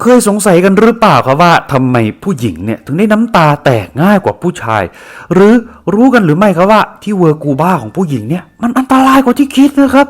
เคยสงสัยกันหรือเปล่าครับว่าทำไมผู้หญิงเนี่ยถึงได้น้ำตาแตกง่ายกว่าผู้ชาย หรือรู้กันหรือไม่ครับว่าที่เวอร์กูบ้าของผู้หญิงเนี่ยมันอันตรายกว่าที่คิดนะครับ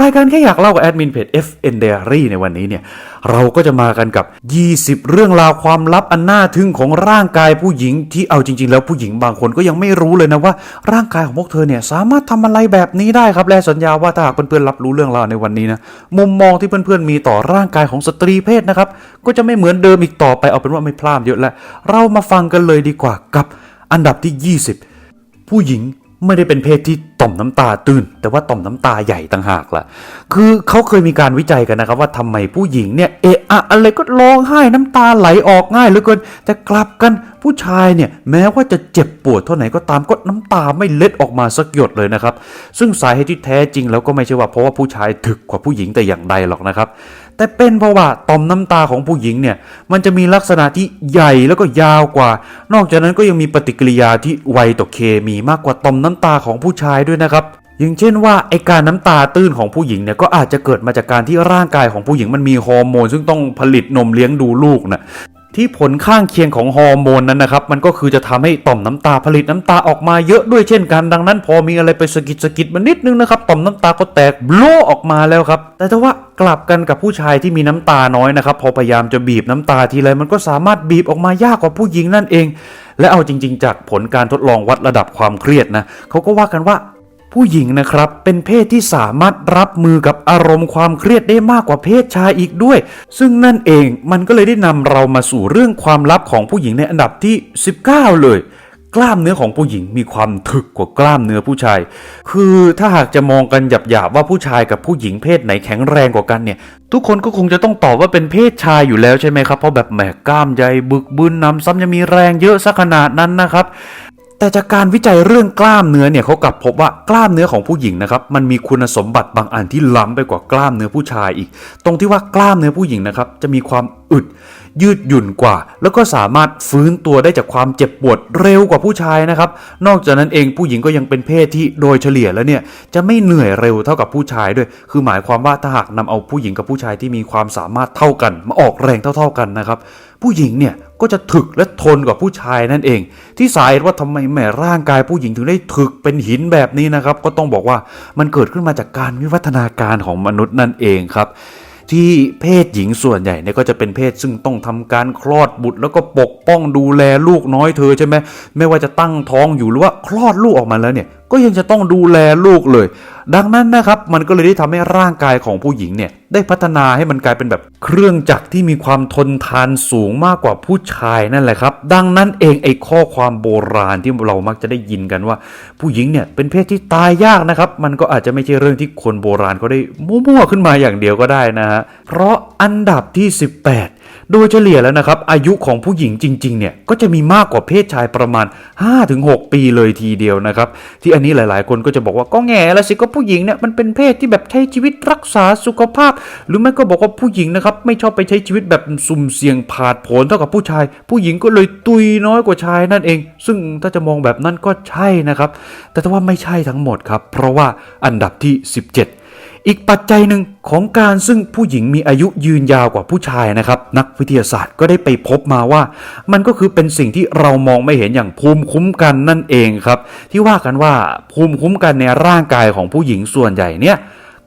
รายการแค่อยากเล่ากับแอดมินเพจ FN Diary ในวันนี้เนี่ย เราก็จะมากันกับ 20 เรื่องราวความลับอันน่าทึ่งของร่างกายผู้หญิงที่เอาจริง ๆ แล้วผู้หญิงบางคนก็ยังไม่รู้เลยนะว่า ร่างกายของพวกเธอเนี่ยสามารถทำอะไรแบบนี้ได้ครับ และสัญญาว่าถ้าหากเพื่อนๆรับรู้เรื่องราวในวันนี้นะมุมมองที่เพื่อนๆมีต่อร่างกายของสตรีเพศนะครับก็จะไม่เหมือนเดิมอีกต่อไปเอาเป็นว่าไม่พลาดเยอะแล้วเรามาฟังกันเลยดีกว่ากับอันดับที่ 20 ผู้หญิง ไม่ได้เป็นเพศที่ต่อมน้ำตาตื้น แต่ว่าต่อมน้ำตาใหญ่ต่างหากล่ะ คือเขาเคยมีการวิจัยกันนะครับ ว่าทำไมผู้หญิงเนี่ยเอะอะอะไรก็ร้องไห้น้ำตาไหลออกง่ายเหลือเกินแต่กลับกันผู้ชายเนี่ยแม้ว่าจะเจ็บปวดเท่าไหนก็ตามก็น้ำตาไม่เล็ดออกมาสักหยดเลยนะครับ ซึ่งสาเหตุที่แท้จริงแล้วก็ไม่ใช่ว่าเพราะว่าผู้ชายถึกกว่าผู้หญิงแต่อย่างใดหรอกนะครับ แต่เป็นเพราะว่าต่อมน้ำตาของผู้หญิงเนี่ยมันจะมีลักษณะที่ใหญ่แล้วก็ยาวกว่า นอกจากนั้นก็ยังมีปฏิกิริยาที่ไวต่อเคมีมากกว่าต่อมน้ำตาของผู้ชายด้วยนะครับอย่างเช่นว่าไอการน้ำตาตื้นของผู้หญิงเนี่ยก็อาจจะเกิดมาจากการที่ร่างกายของผู้หญิงมันมีฮอร์โมนซึ่งต้องผลิตนมเลี้ยงดูลูกนะ ที่ผลข้างเคียงของฮอร์โมนนั้นนะครับ มันก็คือจะทำให้ต่อมน้ำตาผลิตน้ำตาออกมาเยอะด้วยเช่นกันดังนั้น พอมีอะไรไปสะกิดสะกิดมันนิดนึงนะครับ ต่อมน้ำตาก็แตกโบลออกมาแล้วครับ แต่ถ้าว่ากลับกันกับผู้ชายที่มีน้ำตาน้อยนะครับ พอพยายามจะบีบน้ำตาทีไรมันก็สามารถบีบออกมายากกว่าผู้หญิงนั่นเอง และเอาจริง ๆ จากผลการทดลองวัดระดับความเครียดนะเขาก็ว่ากันว่า ผู้หญิงนะครับเป็นเพศที่สามารถรับมือกับอารมณ์ความเครียดได้มากกว่าเพศชายอีกด้วย ซึ่งนั่นเองมันก็เลยได้นำเรามาสู่เรื่องความลับของผู้หญิงในอันดับที่ 19 เลย กล้ามเนื้อของผู้หญิงมีความถึกกว่ากล้ามเนื้อผู้ชาย คือถ้าหากจะมองกันหยาบๆว่าผู้ชายกับผู้หญิงเพศไหนแข็งแรงกว่ากันเนี่ย ทุกคนก็คงจะต้องตอบว่าเป็นเพศชายอยู่แล้วใช่ไหมครับเพราะแบบแหมกล้ามใหญ่บึกบึนนำซ้ำยังมีแรงเยอะสักขนาดนั้นนะครับ แต่จากการวิจัยเรื่องกล้ามเนื้อเนี่ยเขากลับพบว่ากล้ามเนื้อของผู้หญิงนะครับมันมีคุณสมบัติบางอันที่ล้ำไปกว่ากล้ามเนื้อผู้ชายอีก ตรงที่ว่ากล้ามเนื้อผู้หญิงนะครับจะมีความอึด ยืดหยุ่นกว่า แล้วก็สามารถฟื้นตัวได้จากความเจ็บปวดเร็วกว่าผู้ชายนะครับ นอกจากนั้นเองผู้หญิงก็ยังเป็นเพศที่โดยเฉลี่ยแล้วเนี่ยจะไม่เหนื่อยเร็วเท่ากับผู้ชายด้วย คือหมายความว่าถ้าหากนำเอาผู้หญิงกับผู้ชายที่มีความสามารถเท่ากัน มาออกแรงเท่า ๆกันนะครับ ผู้หญิงเนี่ยก็จะถึกและทนกว่าผู้ชายนั่นเอง ที่สาเหตุว่าทำไมแม่ร่างกายผู้หญิงถึงได้ถึกเป็นหินแบบนี้นะครับ ก็ต้องบอกว่ามันเกิดขึ้นมาจากการวิวัฒนาการของมนุษย์นั่นเองครับ ที่เพศหญิงส่วนใหญ่เนี่ยก็จะเป็นเพศซึ่งต้องทำการคลอดบุตร แล้วก็ปกป้องดูแลลูกน้อยเธอใช่ไหมไม่ว่าจะตั้งท้องอยู่หรือว่าคลอดลูกออกมาแล้วเนี่ยก็ยังจะต้องดูแลลูกเลย ดังนั้นนะครับมันก็เลยได้ทำให้ร่างกายของผู้หญิงเนี่ยได้พัฒนาให้มันกลายเป็นแบบเครื่องจักรที่มีความทนทานสูงมากกว่าผู้ชายนั่นแหละครับ ดังนั้นเองไอ้ข้อความโบราณที่เรามักจะได้ยินกันว่า ผู้หญิงเนี่ยเป็นเพศที่ตายยากนะครับ มันก็อาจจะไม่ใช่เรื่องที่คนโบราณเขาได้มั่วๆขึ้นมาอย่างเดียวก็ได้นะฮะเพราะอันดับที่ 18 โดยเฉลี่ยแล้วนะครับอายุของผู้หญิงจริงๆเนี่ยก็จะมีมากกว่าเพศชายประมาณ 5-6 ปีเลยทีเดียวนะครับที่อันนี้หลายๆ คนก็จะบอกว่าก็แง่ละสิก็ผู้หญิงเนี่ยมันเป็นเพศที่แบบใช้ชีวิตรักษาสุขภาพ หรือไม่ก็บอกว่าผู้หญิงนะครับไม่ชอบไปใช้ชีวิตแบบสุ่มเสี่ยงผาดโผนเท่ากับผู้ชาย ผู้หญิงก็เลยตุยน้อยกว่าชายนั่นเอง ซึ่งถ้าจะมองแบบนั้นก็ใช่นะครับ แต่ว่าไม่ใช่ทั้งหมดครับ เพราะว่าอันดับที่ 17 อีกปัจจัยหนึ่งของการซึ่งผู้หญิงมีอายุยืนยาวกว่าผู้ชายนะครับ นักวิทยาศาสตร์ก็ได้ไปพบมาว่า มันก็คือเป็นสิ่งที่เรามองไม่เห็นอย่างภูมิคุ้มกันนั่นเองครับ ที่ว่ากันว่าภูมิคุ้มกันในร่างกายของผู้หญิงส่วนใหญ่เนี่ย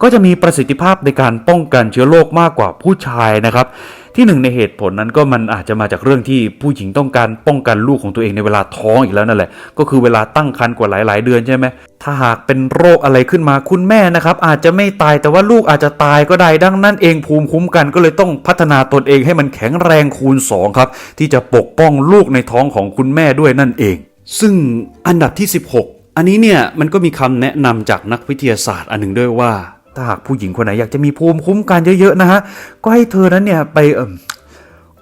ก็จะมีประสิทธิภาพในการป้องกันเชื้อโรคมากกว่าผู้ชายนะครับ ที่หนึ่งในเหตุผลนั้นก็มันอาจจะมาจากเรื่องที่ผู้หญิงต้องการป้องกันลูกของตัวเองในเวลาท้องอีกแล้วนั่นแหละ ก็คือเวลาตั้งครรภ์กว่าหลาย ๆ เดือนใช่ไหมถ้าหากเป็นโรคอะไรขึ้นมาคุณแม่นะครับ อาจจะไม่ตายแต่ว่าลูกอาจจะตายก็ได้ดังนั้นเองภูมิคุ้มกันก็เลยต้องพัฒนาตนเองให้มันแข็งแรงคูณสองครับ ที่จะปกป้องลูกในท้องของคุณแม่ด้วยนั่นเอง ซึ่งอันดับที่ 16 อันนี้เนี่ยมันก็มีคำแนะนำจากนักวิทยาศาสตร์อันหนึ่งด้วยว่า ถ้าหากผู้หญิงคนไหนอยากจะมีภูมิคุ้มกันเยอะๆนะฮะ ก็ให้เธอนั้นเนี่ยไปเอ่ม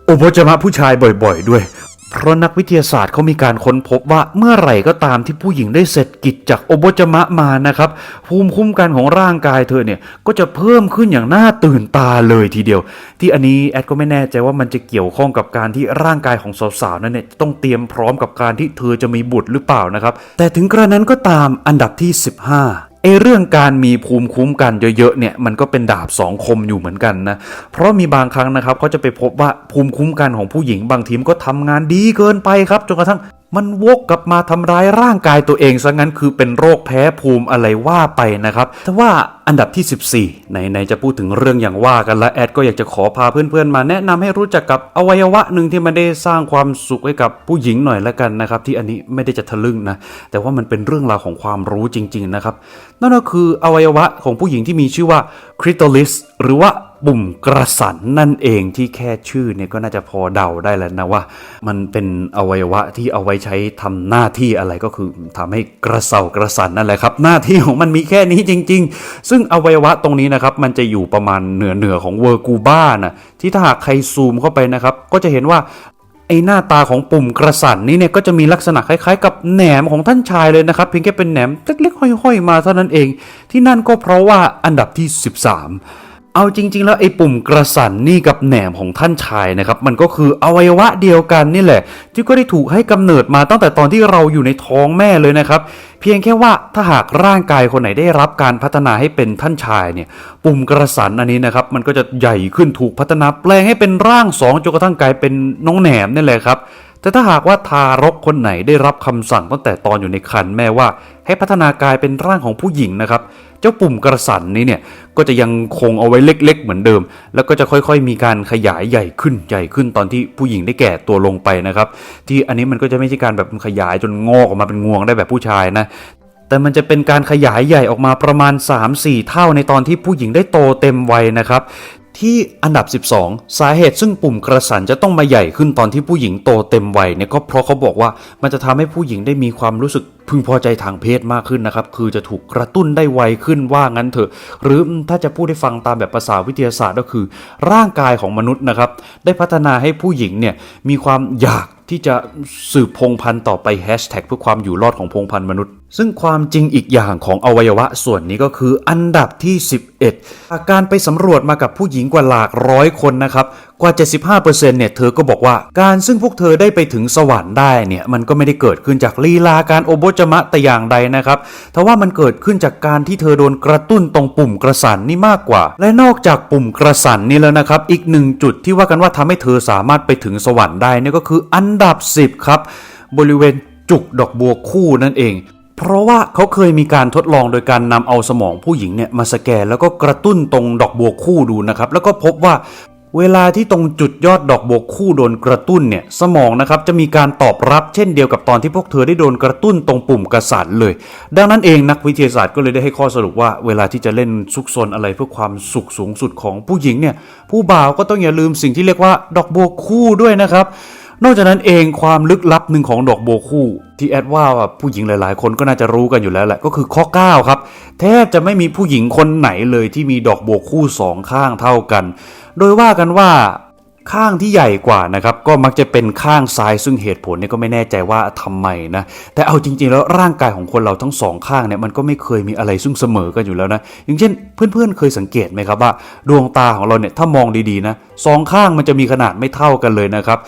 โอโบจมะผู้ชายบ่อยๆด้วย เพราะนักวิทยาศาสตร์เขามีการค้นพบว่าเมื่อไหร่ก็ตามที่ผู้หญิงได้เสร็จกิจจากโอบจมะมานะครับ ภูมิคุ้มกันของร่างกายเธอเนี่ยก็จะเพิ่มขึ้นอย่างน่าตื่นตาเลยทีเดียว ที่อันนี้แอดก็ไม่แน่ใจว่ามันจะเกี่ยวข้องกับการที่ร่างกายของสาวๆนั้นเนี่ยต้องเตรียมพร้อมกับการที่เธอจะมีบุตรหรือเปล่านะครับ แต่ถึงกระนั้นก็ตามอันดับที่ 15 ไอเรื่องการมีภูมิคุ้มกันเยอะๆเนี่ยมันก็เป็นดาบสองคมอยู่เหมือนกันนะเพราะมีบางครั้งนะครับเขาจะไปพบว่าภูมิคุ้มกันของผู้หญิงบางทีมก็ทำงานดีเกินไปครับจนกระทั่ง มันวกกลับมาทำร้ายร่างกายตัวเองซะงั้นคือเป็นโรคแพ้ภูมิอะไรว่าไปนะครับ แต่ว่าอันดับที่ 14ไหนๆจะพูดถึงเรื่องอย่างว่ากันแล้วแอดก็อยากจะขอพาเพื่อนๆมาแนะนำให้รู้จักกับอวัยวะหนึ่งที่มันได้สร้างความสุขให้กับผู้หญิงหน่อยละกันนะครับที่อันนี้ไม่ได้จะทะลึ่งนะแต่ว่ามันเป็นเรื่องราวของความรู้จริง ๆนะครับ นั่นก็คืออวัยวะของผู้หญิงที่มีชื่อว่าคริโตลิสหรือว่า ปุ่มกระสันนั่นเองที่แค่ชื่อเนี่ยก็น่าจะพอเดาได้แล้วนะว่า มันเป็นอวัยวะที่เอาไว้ใช้ทำหน้าที่อะไรก็คือทำให้กระเซากระสันนั่นแหละครับ หน้าที่ของมันมีแค่นี้จริง ๆ ซึ่งอวัยวะตรงนี้นะครับมันจะอยู่ประมาณเหนือเหนือของเวอร์กูบ้านะที่ถ้าหากใครซูมเข้าไปนะครับ ก็จะเห็นว่าไอหน้าตาของปุ่มกระสันนี่เนี่ยก็จะมีลักษณะคล้ายๆ กับแหนมของท่านชายเลยนะครับเพียงแค่เป็นแหนมเล็กๆห้อยๆมาเท่านั้นเอง ที่นั่นก็เพราะว่าอันดับที่ 13 เอาจริง ๆ แล้วไอ้ปุ่มกระสันนี่กับแหนมของท่านชายนะครับ มันก็คืออวัยวะเดียวกันนี่แหละ ที่ก็ได้ถูกให้กำเนิดมาตั้งแต่ตอนที่เราอยู่ในท้องแม่เลยนะครับ เพียงแค่ว่าถ้าหากร่างกายคนไหนได้รับการพัฒนาให้เป็นท่านชายเนี่ย ปุ่มกระสันอันนี้นะครับ มันก็จะใหญ่ขึ้นถูกพัฒนาแปลงให้เป็นร่างสองจนกระทั่งกลายเป็นน้องแหนมนี่แหละครับแต่ถ้าหากว่าทารกคนไหนได้รับคำสั่งตั้งแต่ตอนอยู่ในครรภ์แม่ว่า ให้พัฒนากายเป็นร่างของผู้หญิงนะครับ เจ้าปุ่มกระสันนี้เนี่ยก็จะยังคงเอาไว้เล็ก ๆ เหมือนเดิม แล้วก็จะค่อยๆ มีการขยายใหญ่ขึ้นใหญ่ขึ้นตอนที่ผู้หญิงได้แก่ตัวลงไปนะครับ ที่อันนี้มันก็จะไม่ใช่การแบบขยายจนงอกออกมาเป็นงวงได้แบบผู้ชายนะแต่มันจะเป็นการขยายใหญ่ออกมาประมาณ 3-4 เท่าในตอนที่ผู้หญิงได้โตเต็มวัยนะครับ ที่อันดับ 12 สาเหตุซึ่งปุ่มกระสันจะต้องมาใหญ่ขึ้นตอนที่ผู้หญิงโตเต็มวัยเนี่ยก็เพราะเขาบอกว่ามันจะทำให้ผู้หญิงได้มีความรู้สึกพึงพอใจทางเพศมากขึ้นนะครับ คือจะถูกกระตุ้นได้ไวขึ้นว่างั้นเถอะ หรือถ้าจะพูดให้ฟังตามแบบภาษาวิทยาศาสตร์ก็คือ ร่างกายของมนุษย์นะครับ ได้พัฒนาให้ผู้หญิงเนี่ยมีความอยากที่จะสืบพงพันธุ์ต่อไปแฮชแท็กเพื่อความอยู่รอดของพงพันธุ์มนุษย์ ซึ่งความจริงอีกอย่างของอวัยวะส่วนนี้ก็คืออันดับที่ 11จากการไปสำรวจมากับผู้หญิงกว่าหลากร้อยคนนะครับ กว่า 75%เนี่ยเธอก็บอกว่าการซึ่งพวกเธอได้ไปถึงสวรรค์ได้เนี่ยมันก็ไม่ได้เกิดขึ้นจากลีลาการโอโบจมะแต่อย่างใดนะครับแต่ว่ามันเกิดขึ้นจากการที่เธอโดนกระตุ้นตรงปุ่มกระสันนี่มากกว่า และนอกจากปุ่มกระสันนี่แล้วนะครับ อีกหนึ่งจุดที่ว่ากันว่าทำให้เธอสามารถไปถึงสวรรค์ได้เนี่ยก็คืออันดับ 10 ครับ บริเวณจุกดอกบัวคู่นั่นเอง เพราะว่าเขาเคยมีการทดลองโดยการนำเอาสมองผู้หญิงเนี่ยมาสแกนแล้วก็กระตุ้นตรงดอกบัวคู่ดูนะครับ แล้วก็พบว่าเวลาที่ตรงจุดยอดดอกบัวคู่โดนกระตุ้นเนี่ยสมองนะครับจะมีการตอบรับเช่นเดียวกับตอนที่พวกเธอได้โดนกระตุ้นตรงปุ่มกระสันเลย ดังนั้นเองนักวิทยาศาสตร์ก็เลยได้ให้ข้อสรุปว่าเวลาที่จะเล่นซุกซนอะไรเพื่อความสุขสูงสุดของผู้หญิงเนี่ยผู้บ่าวก็ต้องอย่าลืมสิ่งที่เรียกว่าดอกบัวคู่ด้วยนะครับ นอกจากนั้นเองความลึกลับหนึ่งของดอกโบคู่ ที่แอดว่าผู้หญิงหลาย ๆ คนก็น่าจะรู้กันอยู่แล้วแหละก็คือข้อ 9 ครับ แทบจะไม่มีผู้หญิงคนไหนเลยที่มีดอกโบคู่สองข้างเท่ากัน โดยว่ากันว่าข้างที่ใหญ่กว่านะครับก็มักจะเป็นข้างซ้ายซึ่งเหตุผลเนี่ยก็ไม่แน่ใจว่าทำไมนะแต่เอาจริงๆแล้วร่างกายของคนเราทั้งสองข้างเนี่ยมันก็ไม่เคยมีอะไรซึ่งเสมอกันอยู่แล้วนะอย่างเช่น เพื่อนๆเคยสังเกตไหมครับว่า ดวงตาของเราเนี่ยถ้ามองดีๆนะสองข้างมันจะมีขนาดไม่เท่ากันเลยนะครับ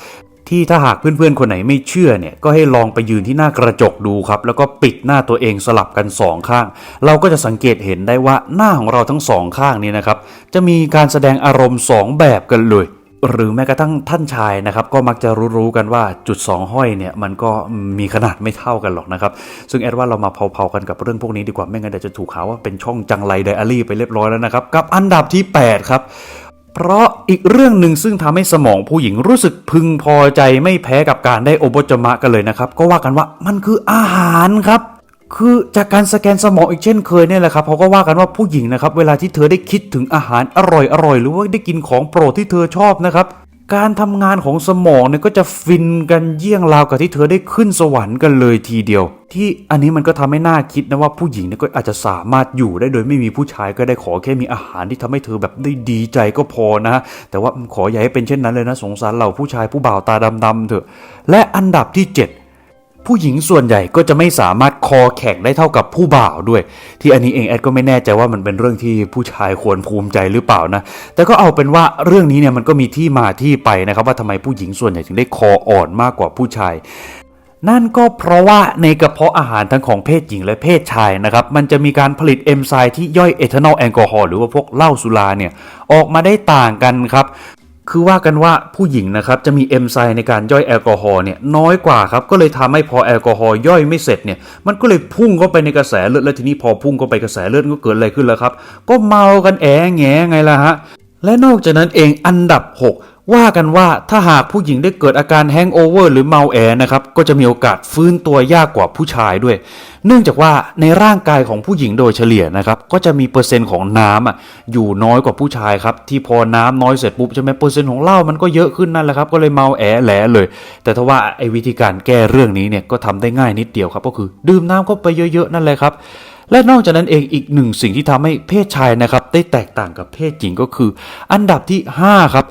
ที่ถ้าหากเพื่อนๆ คนไหนไม่เชื่อเนี่ยก็ให้ลองไปยืนที่หน้ากระจกดูครับ แล้วก็ปิดหน้าตัวเองสลับกันสองข้าง เราก็จะสังเกตเห็นได้ว่าหน้าของเราทั้งสองข้างนี้นะครับ จะมีการแสดงอารมณ์สองแบบกันเลยหรือแม้กระทั่งท่านชายนะครับ ก็มักจะรู้ๆกันว่าจุดสองห้อยเนี่ย มันก็มีขนาดไม่เท่ากันหรอกนะครับ ซึ่งแอดว่าเรามาเผาๆกันกับเรื่องพวกนี้ดีกว่าไม่งั้นเดี๋ยวจะถูกหาว่าเป็นช่องจังไรไดอารี่ไปเรียบร้อยแล้วนะครับ กับอันดับที่ 8 ครับ เพราะอีกเรื่องหนึ่งซึ่งทำให้สมองผู้หญิงรู้สึกพึงพอใจไม่แพ้กับการได้โอโบจมะกันเลยนะครับ ก็ว่ากันว่ามันคืออาหารครับ คือจากการสแกนสมองอีกเช่นเคยเนี่ยแหละครับเขาก็ว่ากันว่าผู้หญิงนะครับ เวลาที่เธอได้คิดถึงอาหารอร่อยๆหรือว่าได้กินของโปรดที่เธอชอบนะครับ การทำงานของสมองเนี่ยก็จะฟินกันเยี่ยงราวกับที่เธอได้ขึ้นสวรรค์กันเลยทีเดียว ที่อันนี้มันก็ทำให้น่าคิดนะว่าผู้หญิงเนี่ยก็อาจจะสามารถอยู่ได้โดยไม่มีผู้ชายก็ได้ขอแค่มีอาหารที่ทำให้เธอแบบได้ดีใจก็พอนะแต่ว่าขออย่าให้เป็นเช่นนั้นเลยนะสงสารเหล่าผู้ชายผู้บ่าวตาดำๆเถอะ และอันดับที่ 7 ผู้หญิงส่วนใหญ่ก็จะไม่สามารถคอแข็งได้เท่ากับผู้บ่าวด้วย ที่อันนี้เองแอดก็ไม่แน่ใจว่ามันเป็นเรื่องที่ผู้ชายควรภูมิใจหรือเปล่านะ แต่ก็เอาเป็นว่าเรื่องนี้เนี่ยมันก็มีที่มาที่ไปนะครับ ว่าทำไมผู้หญิงส่วนใหญ่ถึงได้คออ่อนมากกว่าผู้ชายนั่นก็เพราะว่าในกระเพาะอาหารทั้งของเพศหญิงและเพศชายนะครับ มันจะมีการผลิตเอนไซม์ที่ย่อยเอทานอลแอลกอฮอล์หรือว่าพวกเหล้าสุราเนี่ย ออกมาได้ต่างกันครับ คือว่ากันว่าผู้หญิงนะครับจะมีเอนไซม์ในการย่อยแอลกอฮอล์เนี่ยน้อยกว่าครับก็เลยทำให้พอแอลกอฮอล์ย่อยไม่เสร็จเนี่ยมันก็เลยพุ่งเข้าไปในกระแสเลือดแล้วทีนี้พอพุ่งเข้าไปกระแสเลือดก็เกิดอะไรขึ้นแล้วครับ ก็เมากันแอะแงไงล่ะฮะและนอกจากนั้นเองอันดับ 6 ว่ากันว่าถ้าหากผู้หญิงได้เกิดอาการแฮงโอเวอร์หรือเมาแอนะครับ ก็จะมีโอกาสฟื้นตัวยากกว่าผู้ชายด้วย เนื่องจากว่าในร่างกายของผู้หญิงโดยเฉลี่ยนะครับ ก็จะมีเปอร์เซ็นต์ของน้ำอะอยู่น้อยกว่าผู้ชายครับ ที่พอน้ำน้อยเสร็จปุ๊บใช่ไหมเปอร์เซ็นต์ของเหล้ามันก็เยอะขึ้นนั่นแหละครับ ก็เลยเมาแอแหลเลย แต่ถ้าว่าไอ้วิธีการแก้เรื่องนี้เนี่ยก็ทำได้ง่ายนิดเดียวครับ ก็คือดื่มน้ำเข้าไปเยอะๆนั่นแหละครับและนอกจากนั้นเองอีกหนึ่งสิ่งที่ทำให้เพศชายนะครับได้แตกต่างกับเพศหญิงก็คือ อันดับที่ 5 ครับ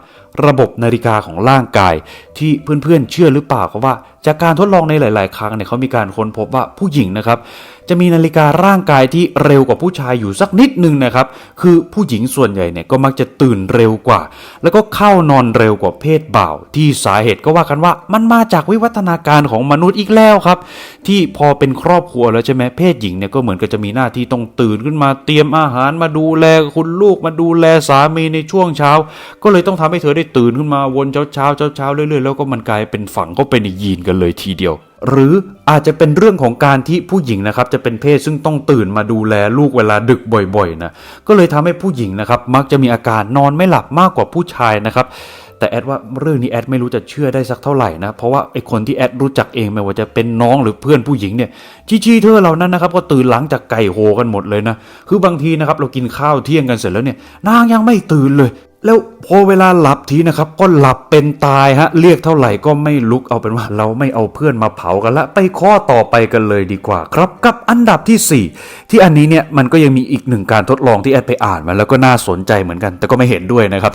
ระบบนาฬิกาของร่างกาย ที่เพื่อนๆเชื่อหรือเปล่าครับว่า จากการทดลองในหลาย ๆ ครั้งเนี่ยเขามีการค้นพบว่าผู้หญิงนะครับ จะมีนาฬิการ่างกายที่เร็วกว่าผู้ชายอยู่สักนิดนึงนะครับ คือผู้หญิงส่วนใหญ่เนี่ยก็มักจะตื่นเร็วกว่า แล้วก็เข้านอนเร็วกว่าเพศบ่าว ที่สาเหตุก็ว่ากันว่ามันมาจากวิวัฒนาการของมนุษย์อีกแล้วครับ ที่พอเป็นครอบครัวแล้วใช่ไหมเพศหญิงเนี่ยก็เหมือนกับจะมีหน้าที่ต้องตื่นขึ้นมาเตรียมอาหารมาดูแลคุณลูกมาดูแลสามีในช่วงเช้า ก็เลยต้องทำให้เธอได้ตื่นขึ้นมาวนเช้าเช้าเช้าเช้าเรื่อยๆแล้วก็มันกลายเป็นฝังเข้าไปในยีนกันเลยทีเดียว หรืออาจจะเป็นเรื่องของการที่ผู้หญิงนะครับจะเป็นเพศซึ่งต้องตื่นมาดูแลลูกเวลาดึกบ่อยๆนะก็เลยทำให้ผู้หญิงนะครับมักจะมีอาการนอนไม่หลับมากกว่าผู้ชายนะครับแต่แอดว่าเรื่องนี้แอดไม่รู้จะเชื่อได้สักเท่าไหร่นะเพราะว่าไอคนที่แอดรู้จักเองไม่ว่าจะเป็นน้องหรือเพื่อนผู้หญิงเนี่ยชี้ๆเธอเหล่านั้นนะครับก็ตื่นหลังจากไก่โหกันหมดเลยนะคือบางทีนะครับเรากินข้าวเที่ยงกันเสร็จแล้วเนี่ยนางยังไม่ตื่นเลย แล้วพอเวลาหลับทีนะครับ ก็หลับเป็นตายฮะ เรียกเท่าไหร่ก็ไม่ลุกเอาเป็นว่า เราไม่เอาเพื่อนมาเผากันละ ไปข้อต่อไปกันเลยดีกว่าครับ กับอันดับทีสี่ 4 ที่อันนี้เนี่ยมันก็ยังมีอีกหนึ่งการทดลองที่แอดไปอ่านมาแล้วก็น่าสนใจเหมือนกัน แต่ก็ไม่เห็นด้วยนะครับ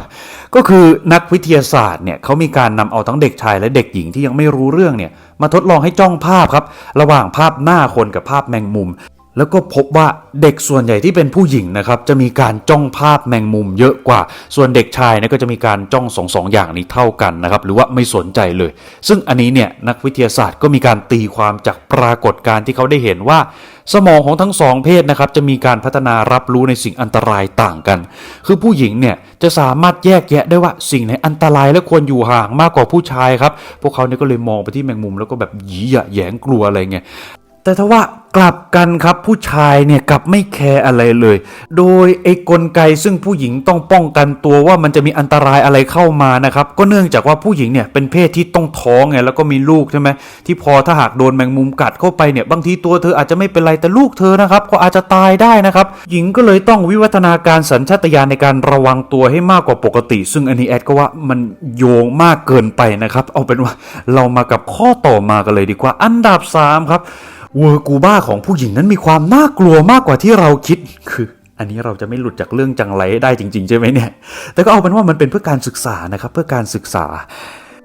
ก็คือนักวิทยาศาสตร์เนี่ยเขามีการนำเอาทั้งเด็กชายและเด็กหญิงที่ยังไม่รู้เรื่องเนี่ยมาทดลองให้จ้องภาพครับ ระหว่างภาพหน้าคนกับภาพแมงมุม แล้วก็พบว่าเด็กส่วนใหญ่ที่เป็นผู้หญิงนะครับจะมีการจ้องภาพแมงมุมเยอะกว่า ส่วนเด็กชายนี่ยก็จะมีการจ้องสองสองอย่างนี้เท่ากันนะครับหรือว่าไม่สนใจเลย ซึ่งอันนี้เนี่ยนักวิทยาศาสตร์ก็มีการตีความจากปรากฏการณ์ที่เขาได้เห็นว่า สมองของทั้งสองเพศนะครับจะมีการพัฒนารับรู้ในสิ่งอันตรายต่างกัน คือผู้หญิงเนี่ยจะสามารถแยกแยะได้ว่าสิ่งไหนอันตรายและควรอยู่ห่างมากกว่าผู้ชายครับพวกเขาเนี่ยก็เลยมองไปที่แมงมุมแล้วก็แบบหยีหยะแยงกลัวอะไรเงี้ยแต่ถ้าว่า กลับกันครับผู้ชายเนี่ยกลับไม่แคร์อะไรเลย โดยไอ้กลไกซึ่งผู้หญิงต้องป้องกันตัวว่ามันจะมีอันตรายอะไรเข้ามานะครับก็เนื่องจากว่าผู้หญิงเนี่ยเป็นเพศที่ต้องท้องไงแล้วก็มีลูกใช่ไหมที่พอถ้าหากโดนแมงมุมกัดเข้าไปเนี่ยบางทีตัวเธออาจจะไม่เป็นไรแต่ลูกเธอนะครับก็อาจจะตายได้นะครับหญิงก็เลยต้องวิวัฒนาการสัญชาตญาณในการระวังตัวให้มากกว่าปกติ ซึ่งอันนี้แอดก็ว่ามันโยงมากเกินไปนะครับ เอาเป็นว่าเรามากับข้อต่อมากันเลยดีกว่าอันดับสามครับ เวอร์กูบ้าของผู้หญิงนั้นมีความน่ากลัวมากกว่าที่เราคิด คือ อันนี้เราจะไม่หลุดจากเรื่องจังไรได้จริง ๆ ใช่ไหมเนี่ย แต่ก็เอาเป็นว่ามันเป็นเพื่อการศึกษานะครับ เพื่อการศึกษา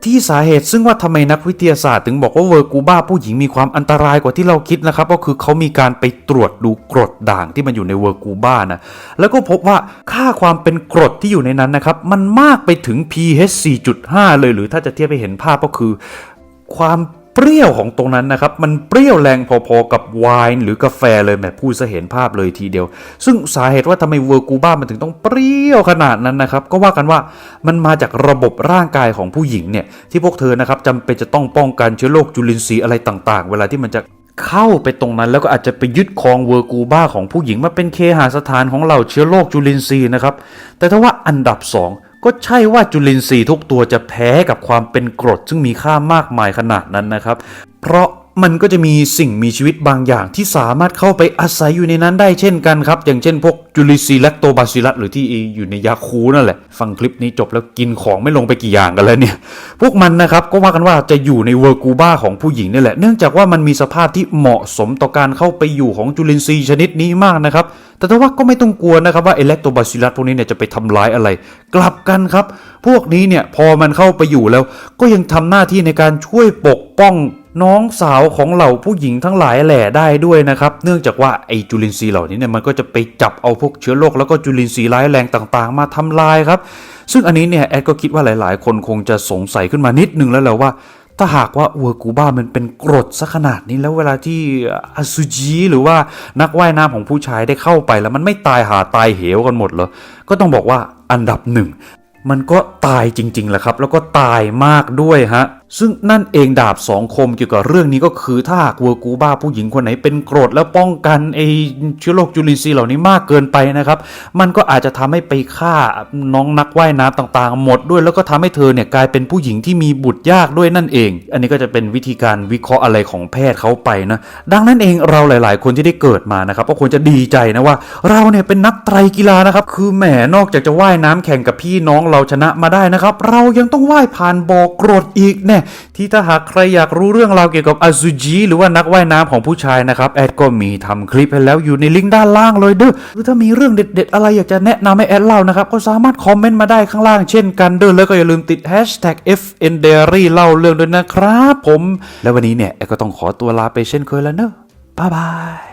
ที่สาเหตุซึ่งว่าทำไมนักวิทยาศาสตร์ถึงบอกว่าเวอร์กูบ้าผู้หญิงมีความอันตรายกว่าที่เราคิดนะครับ ก็คือเขามีการไปตรวจดูกรดด่างที่มันอยู่ในเวอร์กูบ้านะ แล้วก็พบว่าค่าความเป็นกรดที่อยู่ในนั้นนะครับ มันมากไปถึง pH 4.5 เลย หรือถ้าจะเทียบไปเห็นภาพก็คือ ความ เปรี้ยวของตรงนั้นนะครับ มันเปรี้ยวแรงพอๆกับไวน์หรือกาแฟเลยแหมพูดซะเห็นภาพเลยทีเดียว ซึ่งสาเหตุว่าทำไมเวอร์กูบ้ามันถึงต้องเปรี้ยวขนาดนั้นนะครับ ก็ว่ากันว่ามันมาจากระบบร่างกายของผู้หญิงเนี่ย ที่พวกเธอนะครับจำเป็นจะต้องป้องกันเชื้อโรคจุลินทรีย์อะไรต่างๆ เวลาที่มันจะเข้าไปตรงนั้นแล้วก็อาจจะไปยึดครองเวอร์กูบ้าของผู้หญิงมาเป็นเคหสถานของเหล่าเชื้อโรคจุลินทรีย์นะครับแต่ถ้าว่าอันดับสอง ก็ใช่ว่าจุลินทรีย์ทุกตัวจะแพ้กับความเป็นกรดซึ่งมีค่ามากมายขนาดนั้นนะครับ เพราะ มันก็จะมีสิ่งมีชีวิตบางอย่างที่สามารถเข้าไปอาศัยอยู่ในนั้นได้เช่นกันครับ อย่างเช่นพวกจุลินทรีย์แลคโตบาซิลัสหรือที่อยู่ในยาคูนั่นแหละ ฟังคลิปนี้จบแล้วกินของไม่ลงไปกี่อย่างกันแล้วเนี่ย พวกมันนะครับก็ว่ากันว่าจะอยู่ในเวอร์กูบ้าของผู้หญิงนี่แหละ เนื่องจากว่ามันมีสภาพที่เหมาะสมต่อการเข้าไปอยู่ของจุลินทรีย์ชนิดนี้มากนะครับ แต่ถ้าว่าก็ไม่ต้องกลัวนะครับว่าไอแลคโตบาซิลัสพวกนี้เนี่ยจะไปทำร้ายอะไร กลับกันครับ พวกนี้เนี่ยพอมันเข้าไปอยู่แล้ว ก็ยังทำหน้าที่ในการช่วยปกป้อง น้องสาวของเหล่าผู้หญิงทั้งหลายแหล่ได้ด้วยนะครับ เนื่องจากว่าไอจุลินทรีย์เหล่านี้เนี่ยมันก็จะไปจับเอาพวกเชื้อโรคแล้วก็จุลินทรีย์ร้ายแรงต่างๆ มาทำลายครับ ซึ่งอันนี้เนี่ยแอดก็คิดว่าหลายๆ คนคงจะสงสัยขึ้นมานิดนึงแล้วแหละว่าถ้าหากว่าอร์กูบ้ามันเป็นกรดซะขนาดนี้แล้วเวลาที่อาซูจิหรือว่านักว่ายน้ำของผู้ชายได้เข้าไปแล้วมันไม่ตายหาตายเหวกันหมดเหรอ ก็ต้องบอกว่าอันดับหนึ่งมันก็ตายจริงๆแหละครับ แล้วก็ตายมากด้วยฮะ ซึ่งนั่นเองดาบสองคมเกี่ยวกับเรื่องนี้ก็คือถ้าหากเวอร์กูบ้าผู้หญิงคนไหนเป็นกรดแล้วป้องกันไอเชื้อโรคจุลินทรีย์เหล่านี้มากเกินไปนะครับ มันก็อาจจะทำให้ไปฆ่าน้องนักว่ายน้ำต่างๆ หมดด้วย แล้วก็ทำให้เธอเนี่ยกลายเป็นผู้หญิงที่มีบุตรยากด้วยนั่นเอง อันนี้ก็จะเป็นวิธีการวิเคราะห์อะไรของแพทย์เขาไปนะ ดังนั้นเองเราหลาย ๆ คนที่ได้เกิดมานะครับก็ควรจะดีใจนะว่า เราเนี่ยเป็นนักไตรกีฬานะครับ คือแหมนอกจากจะว่ายน้ำแข่งกับพี่น้องเราชนะมาได้นะครับ เรายังต้องว่ายผ่านบ่อกรดอีกแน่ที่ถ้าหากใครอยากรู้เรื่องราวเกี่ยวกับอาซูจิหรือว่านักว่ายน้ำของผู้ชายนะครับแอดก็มีทำคลิปให้แล้วอยู่ในลิงก์ด้านล่างเลยเด้อหรือถ้ามีเรื่องเด็ด ๆ อะไรอยากจะแนะนำให้แอดเล่านะครับก็สามารถคอมเมนต์มาได้ข้างล่างเช่นกันเด้อแล้วก็อย่าลืมติด hashtag F N Diary เล่าเรื่องด้วยนะครับผม แล้ววันนี้เนี่ยแอดก็ต้องขอตัวลาไปเช่นเคยแล้วเนอะบ๊ายบาย